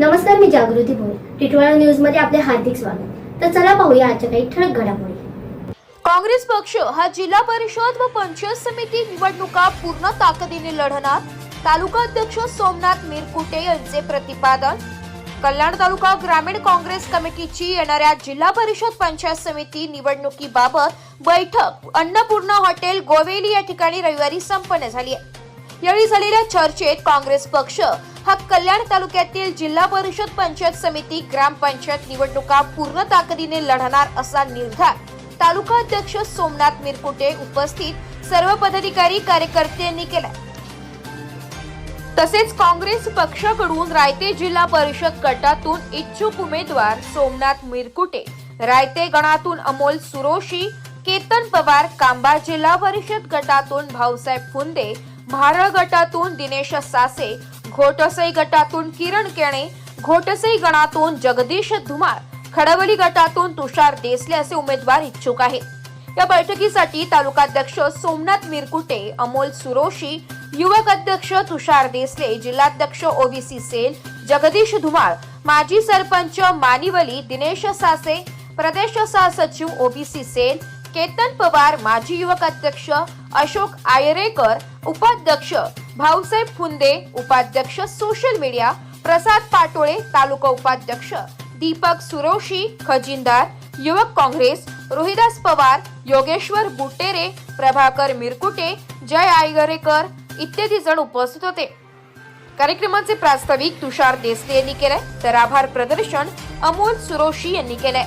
नमस्कार मी जागृती भोर टिटवाळा न्यूजमध्ये आपले हार्दिक स्वागत. तर चला पाहूया आजच्या काही ठळक घडामोडी. काँग्रेस पक्ष हा जिल्हा परिषद व पंचायत समिती निवडणुका पूर्ण ताकदीने लढणार. तालुका अध्यक्ष सोमनाथ मिरकुटे यांचे प्रतिपादन. कल्याण तालुका ग्रामीण काँग्रेस कमिटीची येणाऱ्या जिल्हा परिषद पंचायत समिती निवडणुकीबाबत बैठक अन्नपूर्णा हॉटेल गोवेली या ठिकाणी रविवारी संपन्न झाली आहे. यावेळी झालेल्या चर्चेत काँग्रेस पक्ष हा कल्याण तालुक्यातील जिल्हा परिषद पंचायत समिती ग्रामपंचायत निवडणुका पूर्ण ताकदीने लढणार असा निर्धार तालुका अध्यक्ष सोमनाथ मिरकुटे उपस्थित सर्व पदाधिकारी कार्यकर्त्यांनी केला तसेच काँग्रेस पक्षाकडून रायते जिल्हा परिषद गटातून इच्छुक उमेदवार सोमनाथ मिरकुटे रायते गणातून अमोल सुरोशी केतन पवार कांबा जिल्हा परिषद गटातून भाऊसाहेब फुंदे भारळ गटातून दिनेश सासे घोटसई गटातून किरण केणे घोटसई गणातून जगदीश धुमार खडवली गटातून तुषार देसले असे उमेदवार इच्छुक आहेत. या बैठकीसाठी तालुकाध्यक्ष सोमनाथ मिरकुटे अमोल सुरोशी युवक अध्यक्ष तुषार देसले जिल्हाध्यक्ष ओबीसी सेल जगदीश धुमाळ माजी सरपंच मानिवली दिनेश सासे प्रदेश सहसचिव ओबीसी सेल केतन पवार माजी युवक अध्यक्ष अशोक आयरेकर उपाध्यक्ष भाऊसाहेब फुंदे उपाध्यक्ष सोशल मीडिया प्रसाद पाटोळे तालुका उपाध्यक्ष दीपक सुरोशी खजिनदार युवक काँग्रेस रोहिदास पवार योगेश्वर बुटेरे प्रभाकर मिरकुटे जय आयगरेकर इत्यादी जण उपस्थित होते. कार्यक्रमाचे प्रास्ताविक तुषार देसले यांनी केले तर आभार प्रदर्शन अमोल सुरोशी यांनी केलंय.